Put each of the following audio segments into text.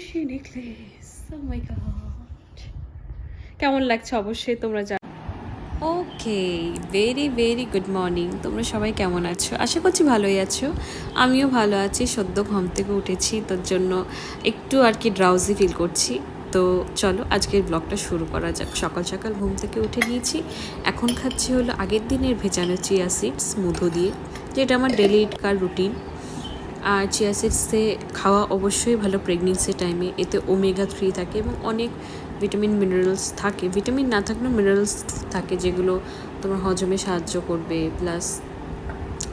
খুশি নেকলেস মাই গড কেমন লাগছে অবশ্যই তোমরা জানো okay very very good morning তোমরা সবাই কেমন আছো? আশা করছি ভালোই আছো। আমিও ভালো আছি, সদ্য ঘুম থেকে উঠেছি, তোর জন্য একটু আর কি ড্রাউজি ফিল করছি। তো চলো, আজকের ব্লগটা শুরু করা যাক। সকাল সকাল ঘুম থেকে উঠে গিয়েছি এখন খাচ্ছি হলো আগের দিনের ভেজানো চিয়া সিডস মধু দিয়ে, যেটা আমার ডেলি কার রুটিন আর চিয়া সিডসে খাওয়া অবশ্যই ভালো প্রেগনেন্সি টাইমে এতে ওমেগা থ্রি থাকে এবং অনেক ভিটামিন মিনারেলস থাকে। ভিটামিন না থাকলেও মিনারেলস থাকে যেগুলো তোমার হজমে সাহায্য করবে প্লাস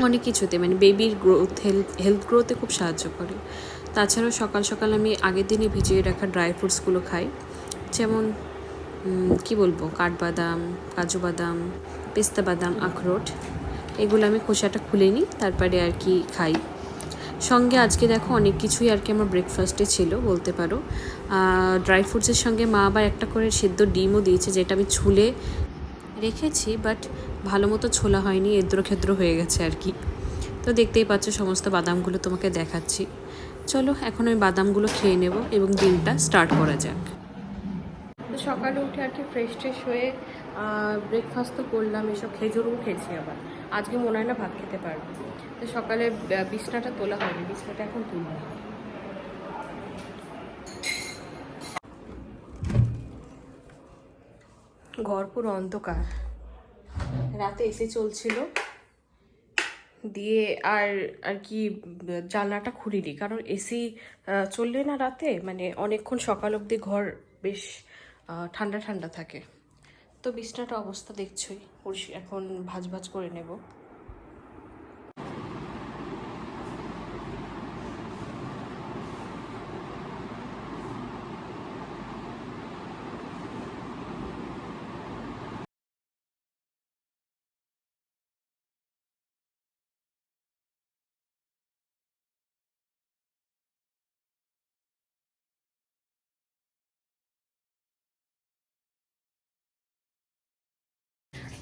অনেক কিছুতে। মানে বেবির গ্রোথ হেলথ হেলথ গ্রোথে খুব সাহায্য করে। তাছাড়াও সকাল সকাল আমি আগের দিনে ভিজিয়ে রাখা ড্রাই ফ্রুটসগুলো খাই। যেমন কি বলব? কাঠবাদাম, কাজু বাদাম, পেস্তা বাদাম, আখরোট। এগুলো আমি খোসাটা খুলে নিই, তারপরে আর কি খাই। সঙ্গে আজকে দেখো অনেক কিছুই আর কি আমার ব্রেকফাস্টে ছিল, বলতে পারো। ড্রাই ফ্রুটসের সঙ্গে মা আবার একটা করে সেদ্ধ ডিমও দিয়েছে, যেটা আমি ছুলে রেখেছি বাট ভালো মতো ছোলা হয়নি, এদ্র খেদ্র হয়ে গেছে আর কি। তো দেখতেই পাচ্ছ, সমস্ত বাদামগুলো তোমাকে দেখাচ্ছি। চলো, এখন আমি বাদামগুলো খেয়ে নেব এবং দিনটা স্টার্ট করা যাক। সকালে উঠে আর কি ফ্রেশ ট্রেশ হয়ে ব্রেকফাস্ট তো করলাম, এসব খেজুরও খেয়েছি আবার। আজকে মনে হয় না ভাত খেতে পারব। তো সকালে বিছনাটা তোলা হয়নি, বিছনাটা এখন তুলবো। ঘর পুরো অন্ধকার। রাতে এসে চলছিল। দিয়ে আর আর কি, জানলাটা খুলিনি। কারণ এসি চললে না রাতে? মানে অনেকক্ষণ সকাল অবধি ঘর বেশ ঠান্ডা ঠান্ডা থাকে। তো বিছনাটা অবস্থা দেখছই। এখন ভাজ ভাজ করে নেব।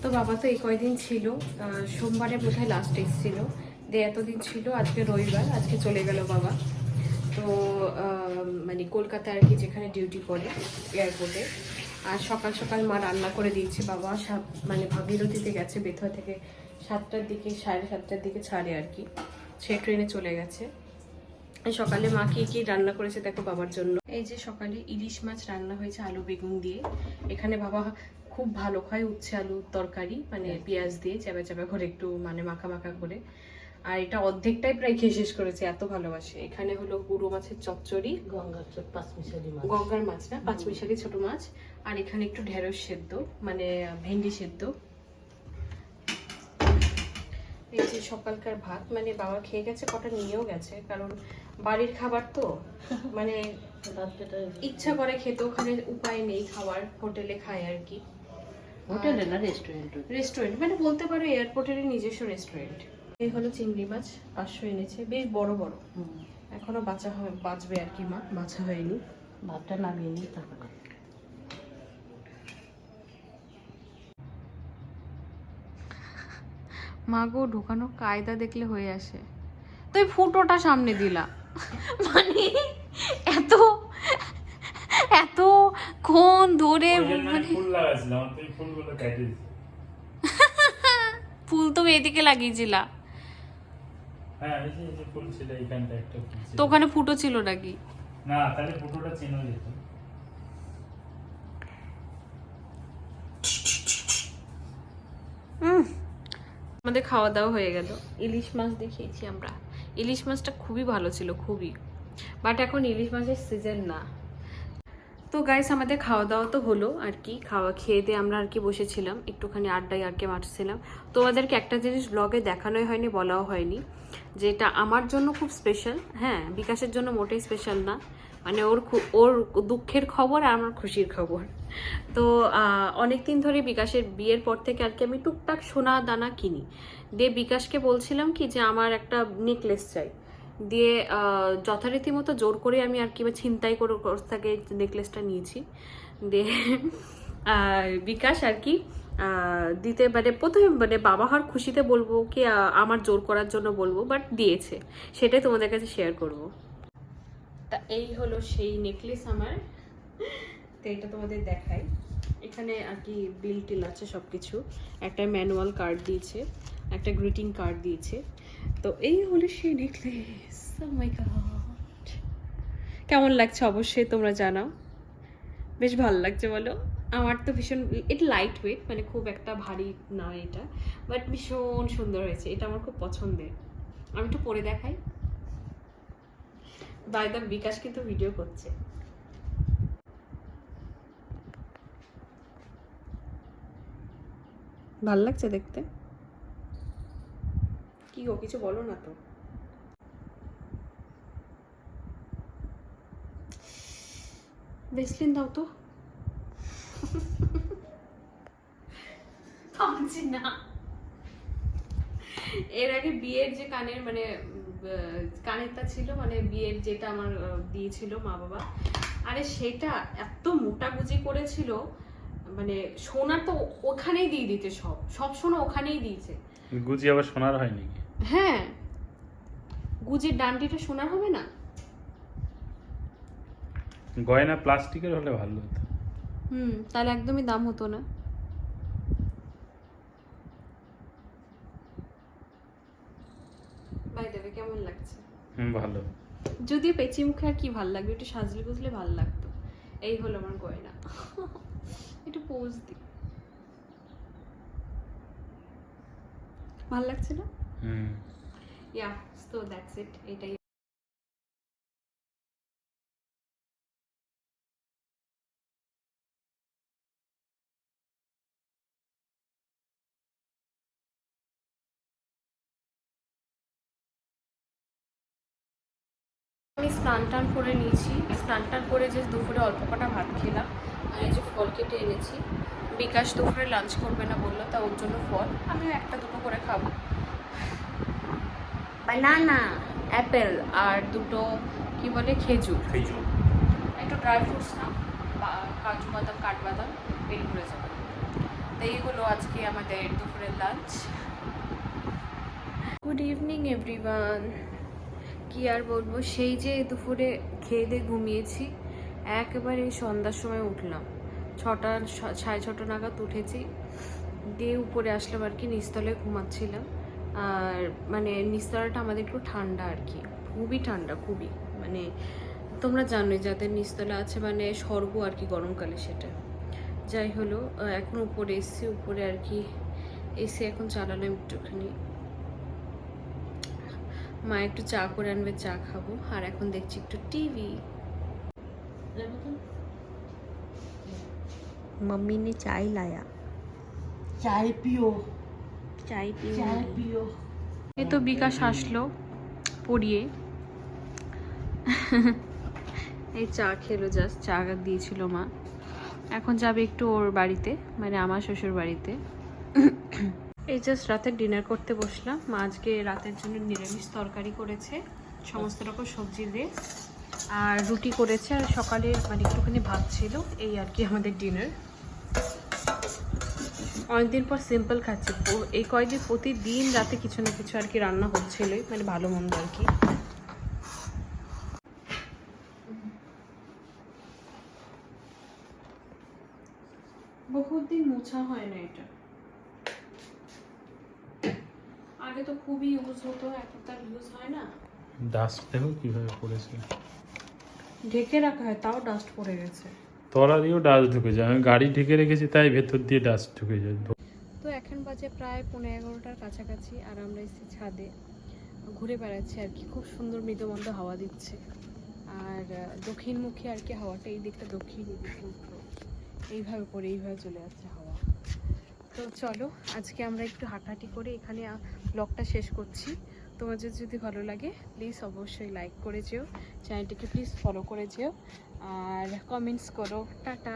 তো বাবা তো এই কয়দিন ছিল। সোমবারে বোধহয় লাস্ট এসেছিল দিয়ে এতদিন ছিল, আজকে রবিবার, আজকে চলে গেল বাবা। তো মানে কলকাতায় আর কি যেখানে ডিউটি করে এয়ারপোর্টে আর সকাল সকাল মা রান্না করে দিয়েছে বাবা। মানে ভাগীরথীতে গেছে, বেথুয়া থেকে সাতটার দিকে, সাড়ে সাতটার দিকে ছাড়ে আর কি। সে ট্রেনে চলে গেছে। সকালে মা কি কি রান্না করেছে দেখো বাবার জন্য। এই যে সকালে ইলিশ মাছ রান্না হয়েছে আলু বেগুন দিয়ে। এখানে বাবা খুব ভালো খায় উচ্ছে আলু তরকারি মানে পেঁয়াজ দিয়ে চাপা চাপা করে একটু মানে মাখা মাখা করে। আর এটা অর্ধেকটাই প্রায় খেয়ে শেষ করেছে এত ভালোবাসে। এখানে হলো গুঁড়ো মাছের চচ্চড়ি গঙ্গার পাঁচমিশালি মাছ। গঙ্গার মাছ না পাঁচমিশালি ছোট মাছ। আর এখানে একটু ঢেঁড়স সেদ্ধ মানে ভেন্ডি সেদ্ধ। এই যে সকালকার ভাত মানে বাবা খেয়ে গেছে কটা নিয়েও গেছে কারণ বাড়ির খাবার তো মানে ইচ্ছা করে খেতে ওখানে উপায় নেই খাওয়ার হোটেলে খায় আর কি। হোটেলে না রেস্টুরেন্ট রেস্টুরেন্ট মানে বলতে পারো এয়ারপোর্টের নিজস্ব রেস্টুরেন্ট এই হলো চিংড়ি মাছ পাঁচশো এনেছে বেশ বড় বড়। এখনও বাঁচা হয় বাঁচবে আর কি মা বাঁচা হয়নি। ভাতটা নামিয়ে নিই তারপর মা গো ঢোকানো কায়দা দেখলে হয়ে আসে। তো এই ফুটোটা সামনে দিলা। মানে এত ক্ষণ ধরে ওই জন্য আমি মানে ফুল লাগাইছিলাম তুই ফুলগুলো কাটিস ফুল তো এদিকে লাগিয়েছিলা হ্যাঁ এই যে এই যে ফুল ছিল এইখানটা একটা ফুল ছিল। তো ওখানে ফুটো ছিল নাকি? না তাহলে ফুটোটা চেনা যেত আমাদের খাওয়া দাওয়া হয়ে গেল। ইলিশ মাছ দেখিয়েছি আমরা। ইলিশ মাছটা খুবই ভালো ছিল খুবই। বাট এখন ইলিশ মাছের সিজন না। তো গাইস আমাদের খাওয়া দাওয়া তো হলো আর কি খাওয়া খেয়ে দিয়ে আমরা আর কি বসেছিলাম, একটুখানি আড্ডায় আর কি মারছিলাম। তোমাদেরকে একটা জিনিস ব্লগে দেখানোই হয়নি, বলাও হয়নি, যেটা আমার জন্য খুব স্পেশাল হ্যাঁ বিকাশের জন্য মোটেই স্পেশাল না মানে ওর ওর দুঃখের খবর আর আমার খুশির খবর। তো অনেক দিন ধরে বিকাশের বিয়ের পর থেকে আর কি আমি টুকটাক সোনা দানা কিনি। দিয়ে বিকাশকে বলছিলাম কি যে আমার একটা নেকলেস চাই। দিয়ে যথারীতি মতো জোর করে আমি আর কি বা ছিনতাই করে ওর থেকে নেকলেসটা নিয়েছি। দিয়ে বিকাশ আর কি দিতে মানে প্রথমে মানে বাবা হওয়ার খুশিতে বলব কি আমার জোর করার জন্য বলব, বাট দিয়েছে। সেটাই তোমাদের কাছে শেয়ার করব। তা এই হলো সেই নেকলেস আমার। তো এটা তোমাদের দেখাই। এখানে আর কি বিল টিল আছে সব কিছু একটা ম্যানুয়াল কার্ড দিয়েছে। একটা গ্রিটিং কার্ড দিয়েছে। তো এই হলো সেই নেকলেস মাই গড কেমন লাগছে অবশ্যই তোমরা জানাও। বেশ ভালো লাগছে বলো। আমার তো ভীষণ, এটা লাইট ওয়েট মানে খুব একটা ভারী না এটা। বাট ভীষণ সুন্দর হয়েছে। এটা আমার খুব পছন্দের। আমি একটু পরে দেখাই। বাই দ্য বিকাশ কিন্তু ভিডিও করছে। ভালো লাগছে দেখতে? কি গো কিছু বলো না তো। বেসলিন দাও তো। না। এর আগে বিয়ের যে কানের মানে কানেরটা ছিল মানে বিয়ের যেটা আমার দিয়েছিল মা বাবা আরে সেটা এত মোটা গুজি করেছিল মানে সোনা তো ওখানেই দিয়ে দিতে সব সব সোনা ওখানেই দিয়েছে। গুজি আবার সোনার হয় নাকি হ্যাঁ। গুজের ডান্ডিটা সোনার হবে না? গয়না প্লাস্টিকের হলে ভালো হতো। হুম তাহলে একদমই দাম হতো না। বাই দেবে কেমন লাগছে? হুম ভালো। যদিও পেঁচি মুখে আর কি ভালো লাগবে একটু সাজলে গুজলে ভালো লাগতো। এই হলো আমার গয়না। একটু পোজ দি ভালো লাগছে না? ইয়া তো দ্যাটস ইট এটাই আমি স্নান টান করে নিয়েছি। স্নান টান করে যে দুপুরে অল্প কটা ভাত খেলাম। আর এই যে ফল কেটে এনেছি। বিকাশ দুপুরে লাঞ্চ করবে না বলল, তা ওর জন্য ফল। আমিও একটা দুটো করে খাব। বানানা অ্যাপেল আর দুটো কি বলে খেজুর। খেজুর। একটু ড্রাই ফ্রুটস না কাজু বাদাম কাঠবাদাম পেট করে যাবে। তো এইগুলো আজকে আমাদের দুপুরের লাঞ্চ গুড ইভিনিং এভরিওয়ান কি আর বলব সেই যে দুপুরে খেয়ে দিয়ে ঘুমিয়েছি একেবারে সন্ধ্যার সময় উঠলাম। ছটা সাড়ে ছটা নাগাদ উঠেছি দিয়ে উপরে আসলাম আর কি নিস্তলে ঘুমাচ্ছিলাম। আর মানে নিস্তারাটা আমাদের একটু ঠান্ডা আর কি। খুবই ঠান্ডা খুবই। মানে তোমরা জানোই যাদের নিস্তলা আছে মানে স্বর্গ আর কি গরমকালে সেটা। যাই হলো এখন উপরে এসছি উপরে আর কি এসে এখন চালালাম একটুখানি। মা একটু চা করে আনবে চা খাব। আর এখন দেখছি একটু টিভি। মাম্মি নে চাই লায়া। চাই পিও। চাই পিও এ তো বিকাশ আসলো পড়িয়ে। এই চা খেলো জাস্ট চা দিয়েছিল মা। এখন যাবে একটু ওর বাড়িতে মানে আমার শ্বশুর বাড়িতে। এই জাস্ট রাতে ডিনার করতে বসলাম। মা আজকে রাতের জন্য নিরামিষ তরকারি করেছে সমস্ত রকম সবজি দিয়ে। আর রুটি করেছে আর সকালে মানে একটুখানি ভাত ছিল এই আর কি আমাদের ডিনার অনেকদিন পর সিম্পল খাচ্ছি। এই কয়েকদিন প্রতিদিন রাতে কিছু না কিছু আর কি রান্না হচ্ছিলই মানে ভালো মন্দ আর কি। বহুত দিন মোছা হয় না এটা। আগে তো খুবই ইউজ হতো এখন তার ইউজ হয় না। ডাস্ট দেখো কীভাবে পড়েছে? ঢেকে রাখা হয় তাও ডাস্ট পড়ে গেছে। তলা দিয়েও ডাস্ট ঢুকে যায়। আমি গাড়ি ঢেকে রেখেছি, তাই ভেতর দিয়ে ডাস্ট ঢুকে যায়। তো এখন বাজে প্রায় পনেরো এগারোটার কাছাকাছি, আর আমরা এসেছি ছাদে। ঘুরে বেড়াচ্ছি আর কি। খুব সুন্দর মৃদুমন্দ হাওয়া দিচ্ছে। আর দক্ষিণমুখী আর কি হাওয়াটা, এই দিকটা দক্ষিণ এইভাবে করে, এইভাবে চলে যাচ্ছে হাওয়া। তো চলো, আজকে আমরা একটু হাঁটাহাঁটি করে এখানে ব্লগটা শেষ করছি। তোমাদের যদি ভালো লাগে প্লিজ অবশ্যই লাইক করে যেও। চ্যানেলটিকে প্লিজ ফলো করে যেও। আর কমেন্টস করো। টাটা।